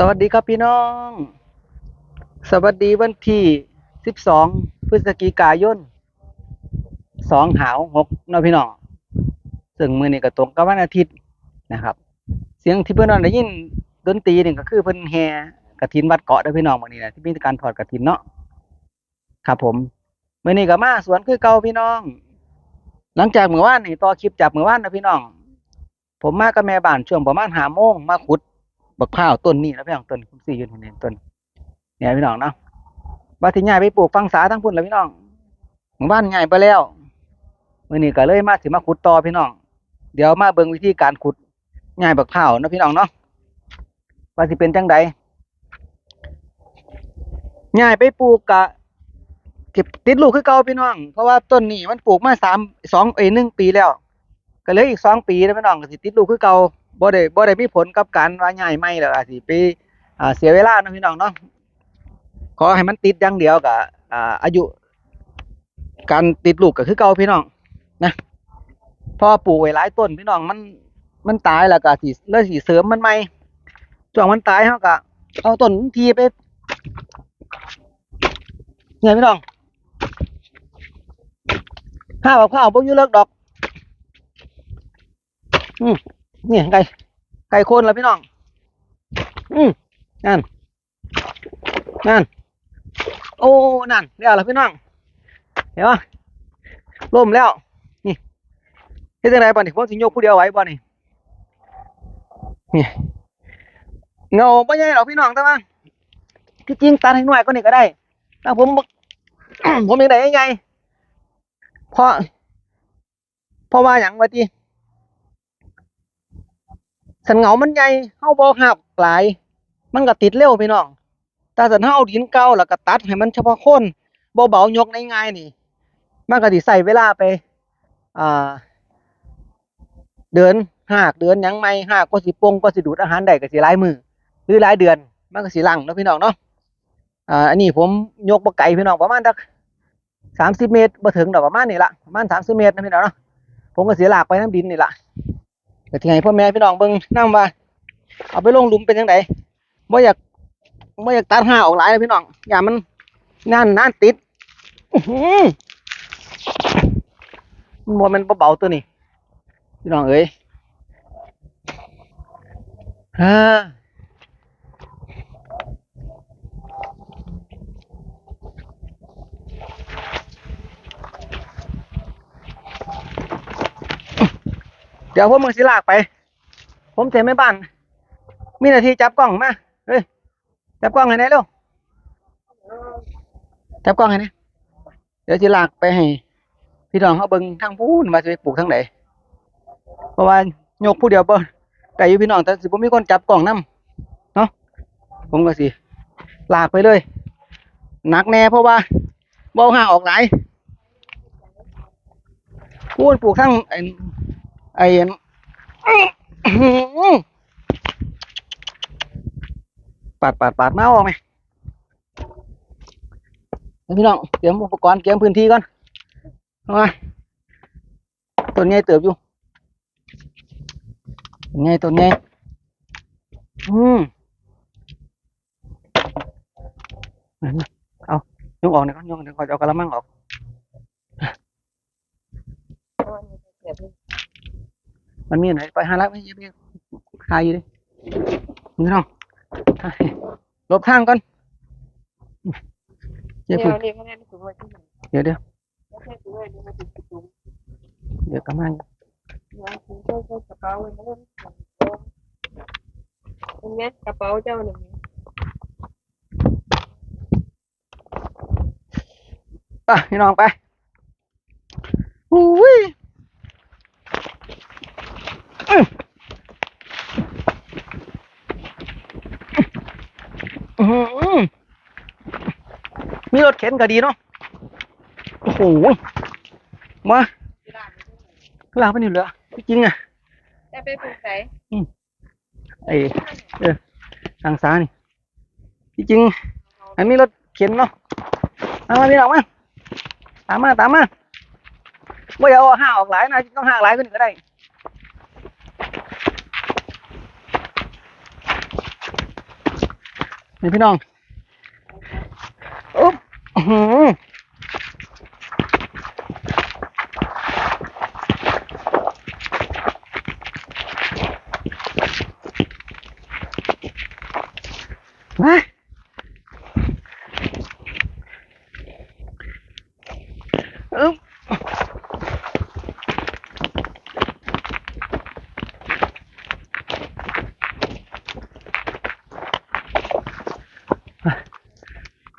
สวัสดีครับพี่น้อง สวัสดีวันที่ 12 พฤศจิกายน 2 หาว6เนาะพี่น้อง ซึ่งมือนี้ก็ตรงกับวันอาทิตย์นะครับ เสียงที่เพิ่อนว่าได้ยินดนตรีนี่ก็คือเพิ่นแห่กฐินวัดเกาะเด้พี่น้องมื้อนี้นะที่มีการถอดกฐินเนาะครับผมมื้อนี้ก็มาสวนคือเก่าพี่น้อง หลังจากมื้อวานนี่ต่อคลิปจากมื้อวานนะพี่น้อง ผมมากับแม่บ้านช่วงประมาณ5โมงมาขุด บักพร้าวต้นนี้แล้วพี่น้องต้นคุณสี่อยู่ในต้นเนี่ยพี่น้องเนาะว่าที่ย้ายไปปลูกฟังสาทั้งพุ่นแล้วพี่น้องหมู่บ้านย้ายไปแล้วมื้อนี้ก็เลยมาสิมาขุดต่อพี่น้อง เดี๋ยวมาเบิ่งวิธีการขุดย้ายบักพร้าวนะพี่น้องเนาะว่าสิเป็นจังใดย้ายไปปลูกกะเก็บติดลูกคือเก่าพี่น้อง เพราะว่าต้นนี้มันปลูกมาสามสองเอ้ยหนึ่งปีแล้ว ก็เหลยอีกสองปีแล้วพี่น้องก็สิติดลูกคือเก่าบ่ได้บ่ได้มีผลกับการว่าย้ายไม่แล้วอาจสิไปอ่าเสียเวลาเนาะพี่น้องเนาะขอให้มันติดอย่างเดียวกับอ่าอายุ การติดลูกก็คือเก่าพี่น้องนะพอปลูกไว้หลายต้นพี่น้องมันมันตายแล้วก็สิเลยสิเสริมมันใหม่ช่วงมันตายเฮาก็เอาต้นทีไปเนี่ยพี่น้องข้าวกับข้าวบ่อยู่เลิกดอก อืมนี่ไก่ไก่โคนแล้วพี่น้อง อืมนั่นนั่นโอ้นั่นเดี๋ยวแล้วพี่น้องเห็นปะล่มแล้วนี่เฮ็ดจังไดบ่นี่ผมสิยกผู้เดียวไหว้บ่นี่นี่เงาบ่ใหญ่หรอกพี่น้องแต่ว่าที่จริงตัดให้หน่อยก็นี่ก็ได้แต่ผมผมยังได้ใหญ่ๆเพราะเพราะว่าหยังว่าติ สันเหงามันใหญ่เฮาบ่หับหลาย มันก็ติดเร็วพี่น้องแต่สันเฮาเอาดินเก่าแล้วก็ตัดให้มันเฉพาะคนบ่เบายกง่ายนี่ มันก็สิใช้เวลาไปอ่าเดินหากเดินหยังไม่หากก็สิปงก็สิดูดอาหารได้ก็สิหลายมือหรือหลายเดือนมันก็สิหลังเนาะพี่น้องเนาะอ่าอันนี้ผมยกบ่ไกลพี่น้องประมาณสัก30เมตรบ่ถึงดอกประมาณนี้ละประมาณ30เมตรนะพี่น้องเนาะผมก็สิลากไปน้ำดินนี่ละ ก็ที่ให้พ่อแม่พี่น้องเบิ้งนำว่า เอาไปลงหลุมเป็นยังไดบ่อยากบ่อยากตัดห่าออกหลายเลยพี่น้อง อย่ามันนั่นนั่นติดมันบ่แม่นเบาตัวนี้พี่น้องเอ้ยฮ่า เดี๋ยวผมมึงสิลากไป ผมเสียไม่บ้าน มีหนาทีจับกล้องมา เฮ้ย จับกล้องให้ไหนเร็ว จับกล้องให้ไหนเดี๋ยวสิลากไปให้ พี่น้องเขาเบิ่งทางพูนว่าจะไปปลูกทางไหนเพราะว่าโยกผู้เดียวบ่แต่อยู่พี่น้องแต่สิบ่มีคนจับกล้องนํเนาะผมก็สิลากไปเลยหนักแน่เพราะว่าบ่เอาห่างออกหลายพูนปลูกทาง ไอ้ไอ้อื้อหือปาดปาดปาดมาออกไหมแล้วพี่น้องเตรียมอุปกรณ์เตรียมพื้นที่ก่อนเอามาต้นใหญ่เติบอยู่ต้นใหญ่ต้นใหญ่อืมเอายกออกหน่อยก่อนยกเดี๋ยวขอเอากระมังออก มันมีอันไหนไปหาละไม่เยอะๆคายอยู่ดิพี่น้องหลบทางก่อนเดี๋ยวเดี๋ยวเรียกคะแนนสูงไว้ที่ไหนเดี๋ยวเดี๋ยวแล้วแค่สูงไว้เดี๋ยวมาติดสูงเดี๋ยวกำลังเดี๋ยวสูงเจ้าเจ้ากระเป๋าไว้มาเล่นตรงนี้กระเป๋าเจ้าหนึ่งไปพี่น้องไปอุ้ยอื้ออื้อหือ มีรถเข็นก็ดีเนาะ โอ้โห มาหลังไปนี่เหลือจริงๆอะจะไปปลูกไหนไอ้เออทางซ้ายนี่ที่จริง อันนี้รถเข็นเนาะมามาพี่น้องมา ตามมาตามมาไม่เอาห้าออกหลายนะต้องห้าหลายขึ้นก็ได้ นี่พี่น้องอ๊บอื้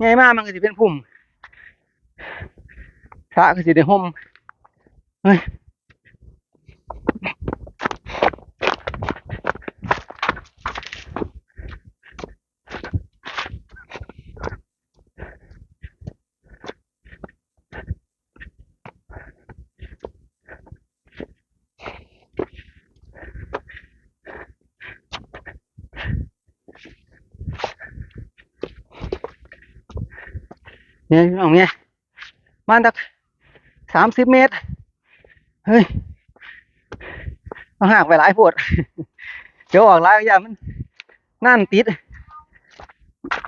ง่ายอุ้ยเนี่ยรอบจ้าว่าได้เดี๋ยวไปบักจกก่อนพี่น้องมากมันก็สิเป็นพุ่มพระก็สิได้ห่มเฮ้ย เนี่ยพี่น้องเนี่ยมาตักสามสิบเมตร เฮ้ยเอาหักไปหลายปวดเดี๋ยวออกหลายอย่ามันนั่นติด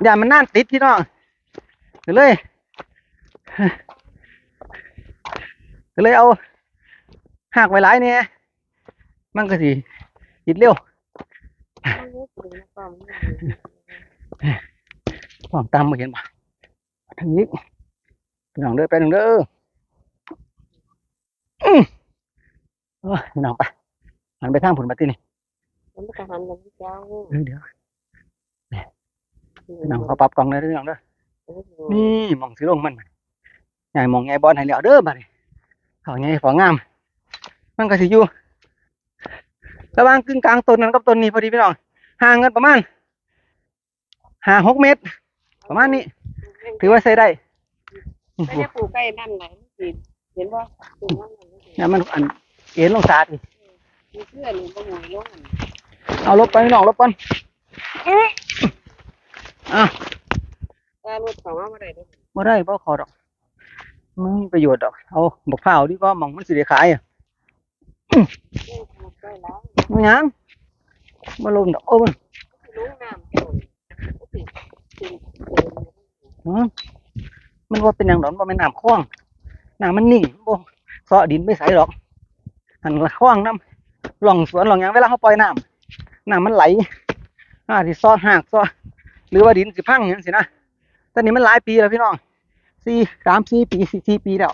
อย่ามันนั่นติดพี่น้องก็เลยก็เลยเอาหักไปหลายเนี่ยมันก็สิติดเร็วมันรู้สึกนะความนี่ความตามมาเห็นปะ ทางนี้พี่น้องเด้อไปหนึ่งเด้ออืมเอ้ยพี่น้องไปหันไปทางผลมาที่นี่มันก็หันมันเจ้าเดี๋ยวเดี๋ยวพี่น้องเขาปรับกล่องเลยเด้อพี่น้องเด้อนี่นี่หมองสีลงมันใหญ่มองไงบอลให้แล้วเด้อบัดนี้เขาไงของงาม มันก็สิอยู่ระหว่างกึ่งกลางต้นนั้นกับต้นนี้พอดีพี่น้องห่างกันประมาณห้าหกเมตร ประมาณนี้ ถือว่าใช้ได้ไม่ได้ปลูกใกล้นั่นไหนสิเห็นว่าปลูกนั่นนั่นเนี่ยมันอันเอ็นลงสาดนี่มีเพื่อนนี่บ่หวยลงอันเอาลบไปพี่น้องลบก่อนอะถ้ารถเขามาบ่ได้เด้อบ่ได้บ่ขอดอกมันมีประโยชน์ดอก เอาบักพร้าวดีกว่าหมองมันสิได้ขายอะเรื่องปลูกใกล้แล้วมันหยังบ่ลงดอกโอ้มันรู้น้ำต้นสิสิหือ มันบ่าเป็นหยังดอกมันบ่แม่นน้ำคลองน้ำมันนิ่งบ่เซาะดินไม่ใสดอกหันคลองน้ำหล่องสวนหล่องหยังเวลาเขาปล่อยน้ำน้ำมันไหลอ่าสิซอหากซอหรือว่าดินสิพังหยังสินะตอนนี้มันหลายปีแล้วพี่น้องสี่สามสี่ปีสี่สี่ปีแล้ว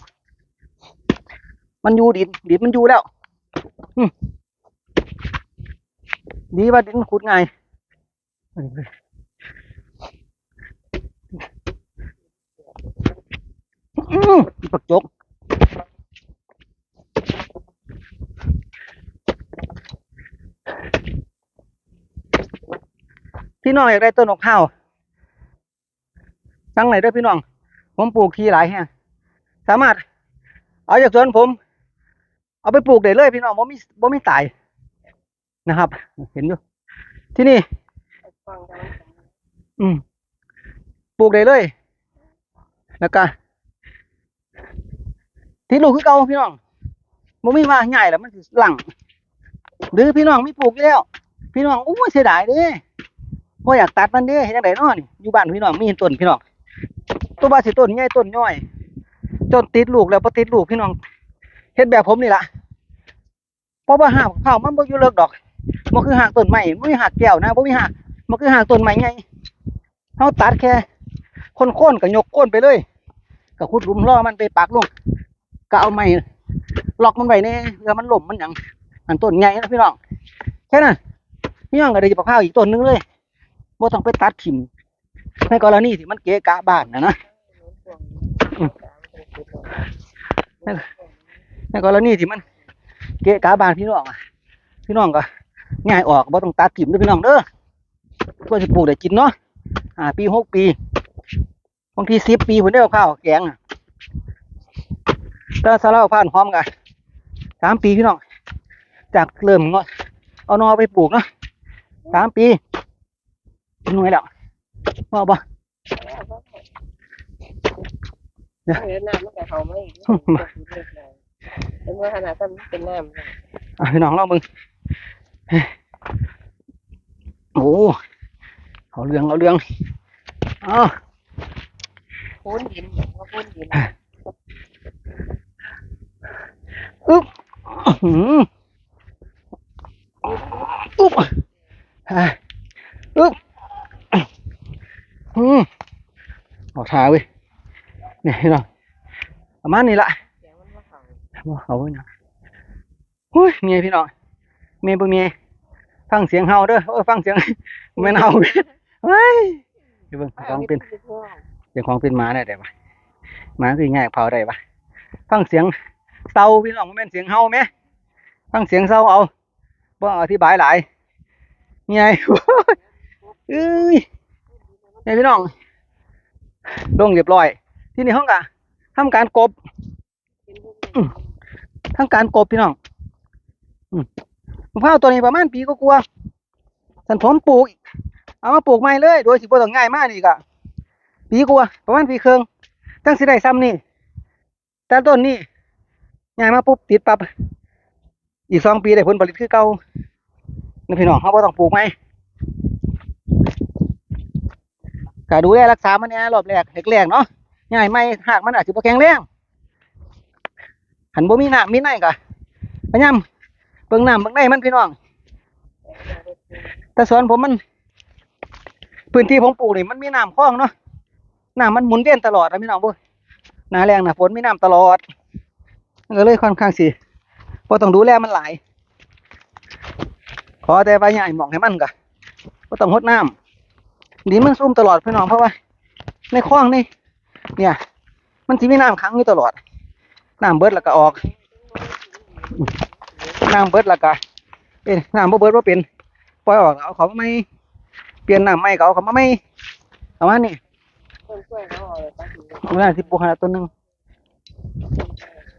มันอยู่ดินดินมันอยู่แล้วดีว่าดินขุดไงายอืม ปักจกพี่น้องอยากได้ต้นอกข้าวสั่งไหนด้อพี่น้อง ผมปลูกทีหลายแห่งสามารถ เอาจากสวนผม เอาไปปลูกได้เลยพี่น้องบ่มีบ่มีตายนะครับ เห็นอยู่ที่นี่ อืมปลูกได้เลยแล้วก็ ที่ลูกคือเก่าพี่น้องบ่มีว่าง่ายแล้วมันสิหลังหรือพี่น้องมีปลูกอยู่แล้ว พี่น้องอู้ยเสียดายเด้บ่อยากตัดมันเด้เฮ็ดจังไดเนาะนี่อยู่บ้านพี่น้องมีต้นพี่น้องตัวบาสิต้นใหญ่ต้นย่อยจนติดลูกแล้วบ่ติดลูกพี่น้องเฮ็ดแบบผมนี่ล่ะเพราะว่าหากเผามันบ่อยู่เลิกดอกบ่คือหากต้นไม้บ่มีหากแก้วนะบ่มีหากมันคือหากต้นไม้ใหญ่เขาตัดแค่โค่นๆก็ยกโค่นไปเลยก็ขุดหลุมล่อมันไปปักลง ก็เอาไม้ล็อกมันไว้แน่เพื่อมันหล่มมันหยังอันต้นใหญ่นะพี่น้องแค่นั้นพี่น้องก็ได้จะปะข้าวอีกต้นหนึงเลยบ่ต้องไปตัดถิ่มในกรณีที่มันเกะกะบ้านนะนะในกรณีที่มันเกะกะบ้านพี่น้องพี่น้องก็ง่ายออกบ่ต้องตัดถิ่มด้อพี่น้องเด้อเพื่อจะปลูกได้กินเนาะห้าปีหกปีบางทีสิบปีผมได้เอาข้าวแกงอะ แต่สาระผ่านหอมกันสามปีพี่น้อง จากเริ่มงอเอานอไปปลูกเนาะสามปีเป็นหน่วยแล้วว่าบ่เดี๋ยวน้ำมันก็เข้ามาอีกเป็นว่าขนาดทำเป็นน้ำอะพี่น้องลองมึงโอ้เอาเรื่องเอาเรื่องอ๋อพูนดินว่าพูนดิน อึ๊บอื้อหืออุ๊บอะอึ๊บอืมเอาทาเว้ยเนี่ยพี่น้องประมาณนี้ละบ่เขาเนาะหุ้ยเมียพี่น้องเมียบ่เมียฟังเสียงเฮาเด้อโอ้ยฟังเสียงแม่นเฮาเฮ้ยเดี๋ยวเบิ่งของเป็นเสียงของเป็นหมาได้ได้ปะหมาคือง่ายเผาได้ปะ ฟังเสียงเซาพี่น้องบ่แม่นเสียงเฮาแหมฟังเสียงเซาเอาบ่อธิบายหลายเมียเอ้ยเนี่ยพี่น้องลงเรียบร้อย ที่นี่ห้องกะทำการกบทั้งการกบพี่น้องอืมมะพร้าวตัวนี้ประมาณปีก็กลัวสันผมปลูก เอามาปลูกใหม่เลย โดยสิบ่ต้อง่ายมากนี่กะปีกลัวประมาณปีเครึ่งตั้งสิได้ซ้ำนี่ แต่ต้นนี่ง่ายมาปุ๊บติดปั๊บอีกสองปีได้ผลผลิตคือเก่านี่พี่น้องเขาบ่ต้องปลูกใหมก็ดูแลรักษามันเนี่ยรอบแรกแรกเนาะง่ายไม่หากมันอาจจะบ่แข็งแรงหันบ่มีน้ำมีในก็พยายามเบิ่งน้ำเบิ่งในมันพี่น้องแต่สวนผมมัน พื้นที่ผมปลูกนี่มันมีน้ำคลองเนาะน้ำมันหมุนเวียนตลอดนะพี่น้องบ่ หน้าแรงหน้าฝนมีน้ำตลอดก็เลยค่อนข้างสิบ่ต้องดูแลมันหลายขอแต่ว่าอย่หมองให้มันก็บ่ต้องรดน้ำดินมันซุ่มตลอดพี่น้องเพราะว่าในคลองนี่เนี่ย มันสิมีน้ำขังอยู่ตลอดน้ำเบิดแล้วก็ออกน้ำเบิดแล้วก็เอ้ยน้ำบ่เบิดบ่เป็นปล่อยออกเอาเขาไม่เปลี่ยนน้ำใหม่เอาเขามาไม่ประมาณนี้ ต้นกล้วยเขาเอาเลยตั้งอยู่เวลาสิปลูกขนาดต้นหนึง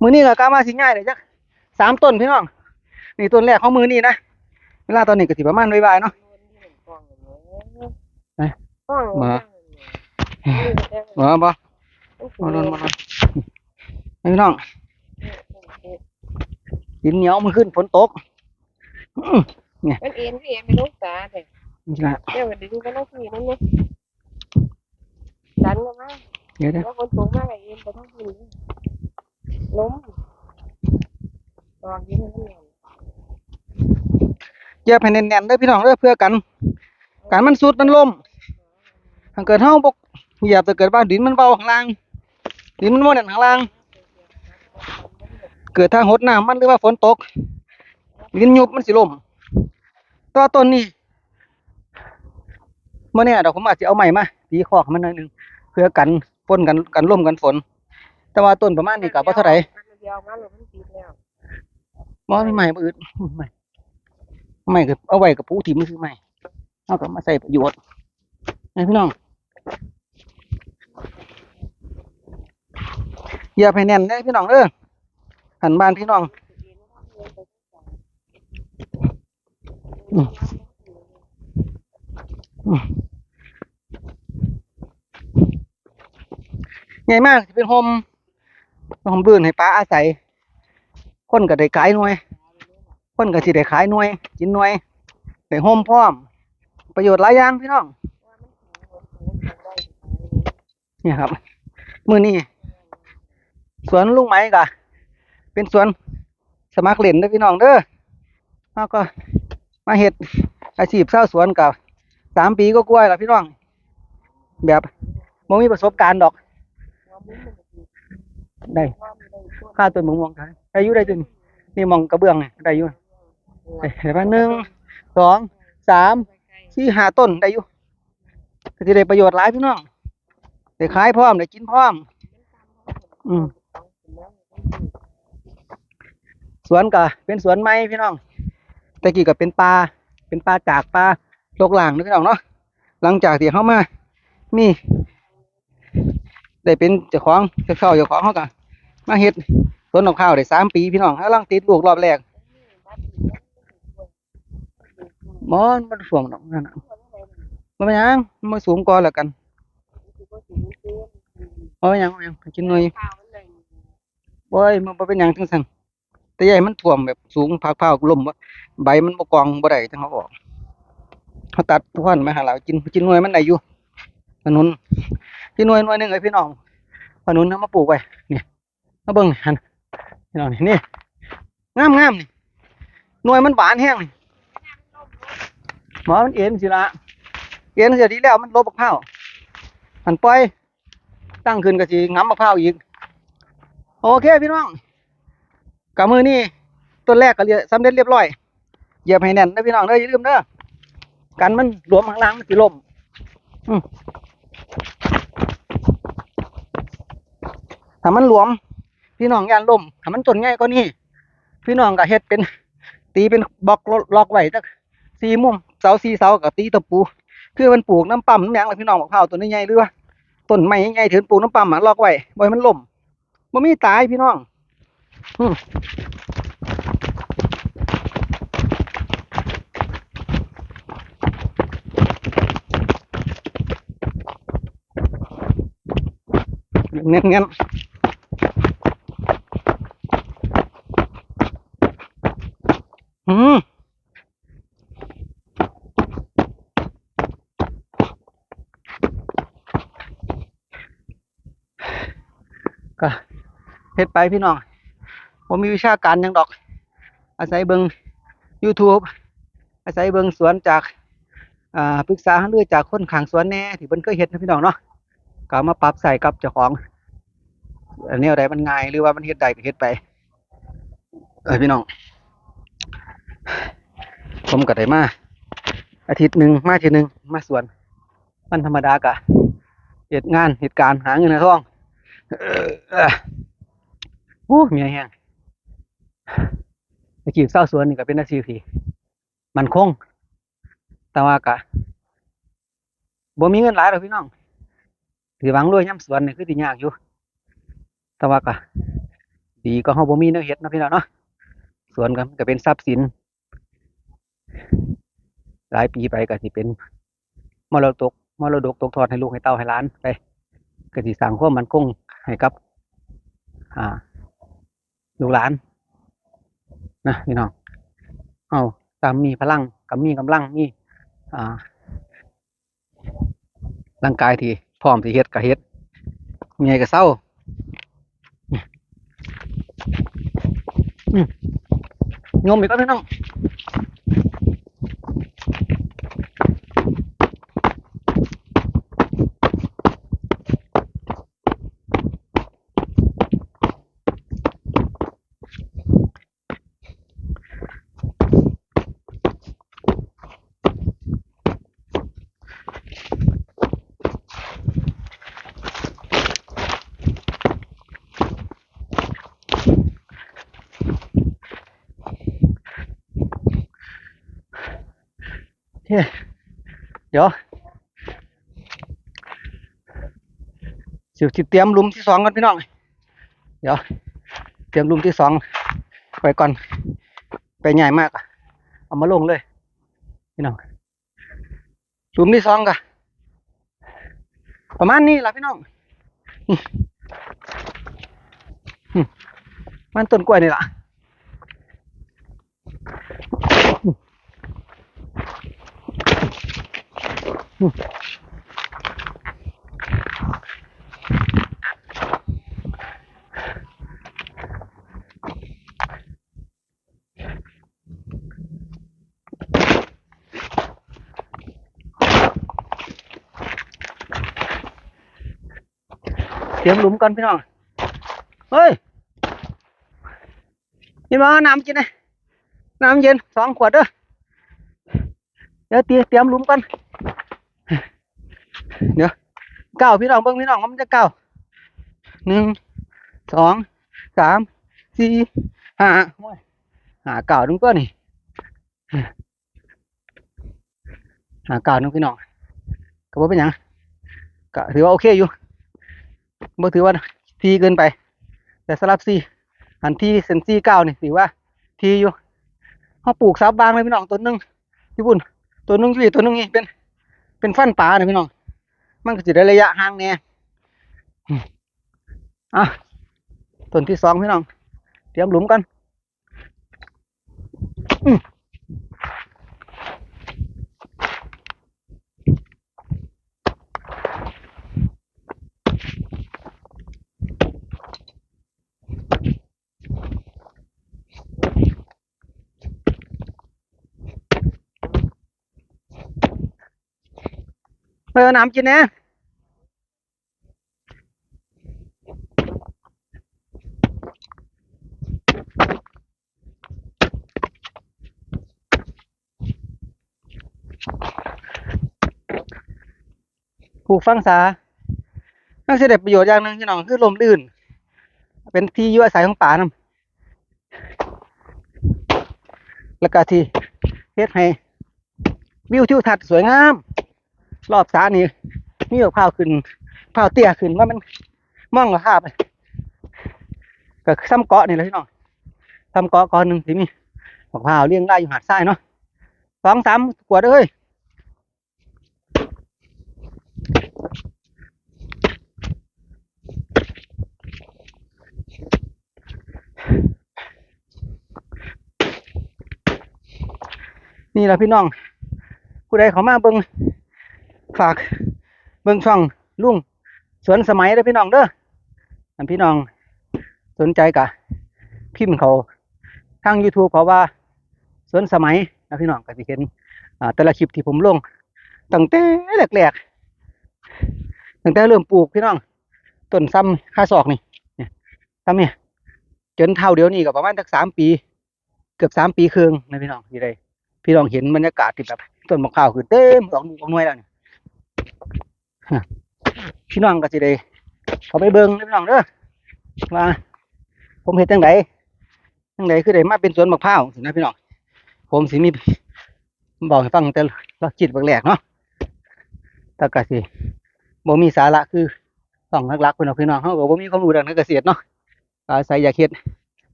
มื้อนี้ก็กล้ามาสิง่ายเลยจักสามต้นพี่น้องนี่ต้นแรกของมื้อนี้นะเวลาตอนนี้ก็สิประมาณบ่ายๆเนาะไหนห้องมามา บ่บ่มาลนมาลนพี่น้องดินเหนียวมันขึ้นฝนตกอื้อมันเอ็นก็เอ็นไปลูกตาแต่นี่ล่ะเดี๋ยวมันดึงไปลูกพี่นั่นเนี่ย ดันกันมาเดี๋ยวเดี๋ยวแล้วคนสูงมากไอ้เอ็นไปทั้งทีล้มตอนนี้มันเนี่ยเหยียบให้แน่นๆเด้อพี่น้องเด้อเพื่อกัน การมันสุดมันล่มถ้าเกิดเฮาบกเหยียบถ้าเกิดว่าดินมันเบาข้างล่าง ดินมันบ่แน่นข้างล่าง เกิดทางหดน้ำมันหรือว่าฝนตก ดินยุบมันสิล่มต่อต้นนี้เมื่อนี้ดอกผมอาจจะเอาใหม่มาตีคอกมันหน่อยหนึงเพื่อกันฝนกันกันล่มกันฝน แต่ว่าต้นประมาณนี้ก็บ่เท่าไหร่เดียวมาหรือมันติดแล้วบ่มีใหม่บ่อื่นใหม่ใหม่ก็เอาไว้กับผู้ที่มันคือใหม่เอาก็มาใส่ประโยชน์ให้พี่น้องอย่าไปแน่นเด้อพี่น้องเด้อหันบ้านพี่น้องอืม ใหญ่มากเป็นโฮมโฮมบื้นให้ปลาอาศัย คนก็ได้ขายหน่วย คนก็สิได้ขายหน่วย กินหน่วยได้โฮมพร้อม ประโยชน์หลายอย่างพี่น้อง เนี่ยครับ มือนี้สวนลุงไหมก็เป็นสวนสมัครเล่นเด้พี่น้องเด้อเฮาก็มาเฮ็ดอาชีพชาสวนก็สามปีก็กล้วยล้วพี่น้อง แบบบ่มีประสบการณ์ดอก ได้ค่าต้นมะม่วงได้ได้อยู่ได้จนนี่มองกระเบื้องนี่ได้อยู่ได้ได้มาหนึ่งสองสามสี่ห้าต้นได้อยู่ก็สิได้ประโยชน์หลายพี่น้องได้ขายพร้อมได้กินพร้อม อืมสวนก็เป็นสวนไม้พี่น้องแต่กี้ก็เป็นป่าเป็นป่าจากป่าลกหลางเด้อพี่น้องเนาะหลังจากที่เขามา มี ได้เป็นเจ้าของเจ้าข้าวเจ้าของเขาก็มาเฮ็ดสวนดอกข้าวได้สามปีพี่น้องกำลังติดลูกรอบแรกมอนมันสวมดอกนั่นน่ะบ่เป็นหยังมันมาสูงก่อนแล้วกันบ่เป็นหยังบ่เป็นหยังให้กินหน่อยบ่ยมันบ่เป็นหยังจังซั่นแต่ใหญ่มันท่วมแบบสูงพักเพาวล่มบ่ใบมันบ่กองบ่ได้จังเขาออกเขาตัดทุกวันมาหาเรากินกินหน่วยมันได้อยู่ ขนุนกินหน่วยหน่วยหนึ่งไอ้พี่น้องขนุนเอามาปลูกไว้นี่มาเบิ่งนี่หั่นพี่น้องนี่นี่งามนี่หน่วยมันหวานแฮงนี่หมอมันเอ็นสิละเอ็นเสียดีแล้วมันลบบักพร้าหันปล่อยตั้งขึ้นก็สิงำบักพร้าวอีกโอเคพี่น้องกับมือนี่ต้นแรกก็เรียสำเร็จเรียบร้อยเหยียบให้แน่นนะพี่น้องเด้ออย่าลืมเด้อกันมันหลวมข้างล่างมันสิล่มอืม ถ้ามันหลวม พี่น้องยานล่มถ้ามันต้นใหญ่ก็นี่พี่น้องก็เฮ็ดเป็น ตีเป็นบล็อกล็อกไว้จักสี่มุมเสาสี่เสากับตีตะปู คือมันปลูกน้ำปั๊มน้ำยังล่ะพี่น้องบอกข้าวต้นใหญ่หรือว่าต้นไม้ใหญ่ถือปลูกน้ำปั๊มอะล็อกไว้บ่ให้มันล่มบ่มีตายพี่น้องเงี้ยเงี้ย อืมก็เฮ็ดไปพี่น้องผมมีวิชาการยังดอก อาศัยเบิง YouTube อาศัยเบิงสวนจากอ่าปรึกษาหรือจากคนข้างสวนแน่ที่เพิ่นเคยเฮ็ดนะพี่น้องเนาะก็เอามาปรับใส่กับเจ้าของอันนี้อะไรมันง่ายหรือว่ามันเฮ็ดได้ก็เฮ็ดไปเออพี่น้อง ผมก็ได้มาอาทิตย์หนึ่งมาอาทีหนึ่งมาสวนวันธรรมดากะเฮ็ดงานเหตุการณ์หาเงินหาทองออเออโอ้เมียแห้งอาชีพเศร้าสวนนี่ก็เป็นอาชีพที่มันคง แต่ว่ากะบ่มีเงินหลายหรอกพี่น้องถือหวังรวยย่ำสวนนี่คือสิยากอยู่ แต่ว่ากะดีก็เฮาบ่มีแนวเฮ็ดเนาะพี่น้องเนาะสวนก็มันก็เป็นทรัพย์สิน หลายปีไปก็สิเป็นมรดกมรดกตกทอดให้ลูกให้เต้าให้ล้านไปก็สิสร้างความมั่นคงให้กับ อ่า ลูกหลานนะพี่น้องเอาตามมีพลังกับมีกำลังมีอ่าร่างกายที่พร้อมที่เฮ็ดก็เฮ็ดเมียก็เศร้าโยมอีกแล้วพี่น้อง เคเดี๋ยวสิสิเตรียมลุมที่สองก่อนพี่น้อง เดี๋ยว เตรียมลุมที่สองไปก่อน ไปใหญ่มากอะเอามาลงเลย พี่น้องลุมที่สองกะประมาณนี้ล่ะพี่น้องมันต้นกล้วยนี่ล่ะ เตรียมหลุมก่อนพี่น้องเฮ้ยนี่มาเอาน้ำกินนะน้ำเย็นสองขวดเด้อเดี๋ยวเตรียมเตรียมหลุมก่อน เดี๋ยวเก้าพี่น้องเบิ่งพี่น้องว่ามันจะเก้าหนึ่งสองสามสี่ห้าโอ้ยหาเก้านึงก็นี่หาเก้านึงพี่น้องก็บ่เป็นหยังก็ถือว่าโอเคอยู่บ่ถือว่าทีเกินไป แต่สำหรับซีอันที่เซนซีเก้านี่ถือว่าทีอยู่เขาปลูกซับบางเลยพี่น้องต้นหนึงพี่บุญต้นหนึงอยู่นี่ต้นหนึงนี่เป็นเป็นฟันป่านะพี่น้อง มันก็จะได้ระยะห่างเนี่ยอะต้นที่สองพี่น้อง เตรียมหลุมกัน ไปเอาน้ำกินแน่ปลูกฟังสาน่าจะได้ประโยชน์อย่างหนึ่งพี่น้องคือลมลื่น เป็นที่ยู่อายของป่านำแล้วก็ที่เฮ็ดให้วิวทิวทัศน์สวยงาม รอบสานี่มีกับข้าวขึ้นข้าวเตี้ยขึ้นว่ามันมองกับภาพก็ซ้ำเกาะนี่แหละพี่น้องซ้ำเกาะเกาะหนึ่งที่มีกับข้าวเลี้ยงได้อยู่หาดทรายเนาะสองสามขวดเอ้ยนี่แหละพี่น้อง ผู้ใดเขามาเบิ่ง ฝากเบิ่งช่องลุงสวนสมัยเด้อพี่น้องเด้ออันพี่น้องสนใจกะพิมพ์เขาทาง YouTube เขาว่าสวนสมัยนะพี่น้องก็สิเห็นแต่ละคลิปที่ผมลงตั้งแต่แรกๆตั้งแต่เริ่มปลูกพี่น้องต้นซ้ำค่าศอกนี่ซ้ำเนี่ยจนเท่าเดียวนี้ก็ประมาณสักสามปี เกือบสามปีครึ่งนะพี่น้องที่ได้พี่น้องเห็นบรรยากาศที่แบบต้นมะพร้าวคือเต็มดอกดอกหน่วยแล้วเนี่ย พี่น้องก็สิได้เขาไปเบิ่งนะพี่น้องเด้อว่าผมเฮ็ดจังไดจังไดคือได้มาเป็นสวนมะพร้าวสินะพี่น้องผมสิมีบอกให้ฟังแต่ละจิตบางแรกเนาะแต่ก็สิบ่มีสาระคือต้องหลักๆพี่น้องพี่น้องเฮาก็บ่มีความรู้ด้านการเกษตรเนาะอาศัยอยากเฮ็ด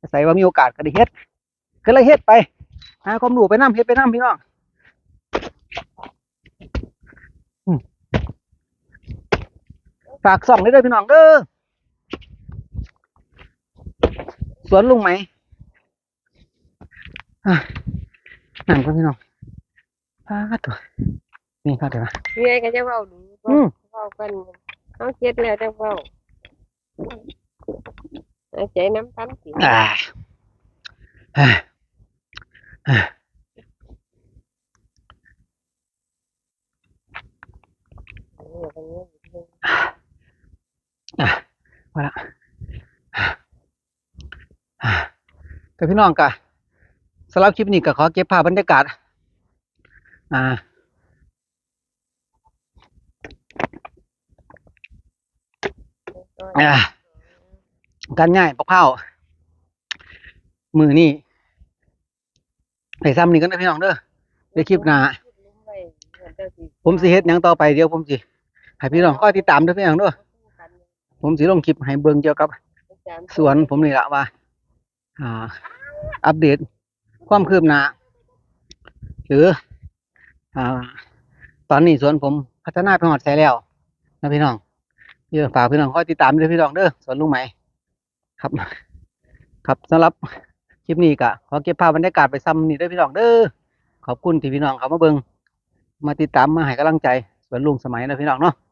อาศัยว่ามีโอกาสก็ได้เฮ็ดก็เลยเฮ็ดไปหาความรู้ไปน้ำเฮ็ดไปน้ำพี่น้องอืม ฝากส่องได้ด้วยพี่น้องเด้อสวนลุงไหมอะนั่นก็พี่น้องพาดตัวนี่พาดเดี๋ยวนะเรื่อยก็จะเว้าดูอืมเว้ากันเอาเฮ็ดแล้วจังเว้าเอาใจน้ำพันสิอ่าอ่าอ่าเอะพอละกับพี่น้องกะสำหรับคลิปนี้ก็ขอเก็บภาพบรรยากาศ อ่าการง่ายปอกเผามือนี่ไอ้ซ้ำนี่ก็ได้พี่น้องเด้อในคลิปหน้าผมสิเฮ็ดยังต่อไปเดี๋ยวผมสิให้พี่น้องคอยติดตามด้อพี่น้องเด้อ ผมสิลงคลิปให้เบิ่งเกี่ยวกับ สวนผมนี่ละว่าอ่า อัปเดต ความคืบหน้าหรืออ่า ตอนนี้สวนผมพัฒนาไปหอดใส่แล้วนะพี่น้องเดี๋ยวฝากพี่น้องคอยติดตามด้วยพี่น้องเด้อสวนลุงไหมครับ ครับสำหรับคลิปนี้ก็ขอเก็บภาพบรรยากาศไปซ้ำนี่เด้อพี่น้องเด้อขอบคุณที่พี่น้องเขามาเบิงมาติดตามมาให้กำลังใจสวนลุงสมัยนะพี่น้องเนาะครับ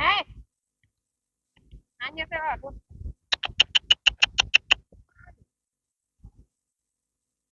Eh, nanya.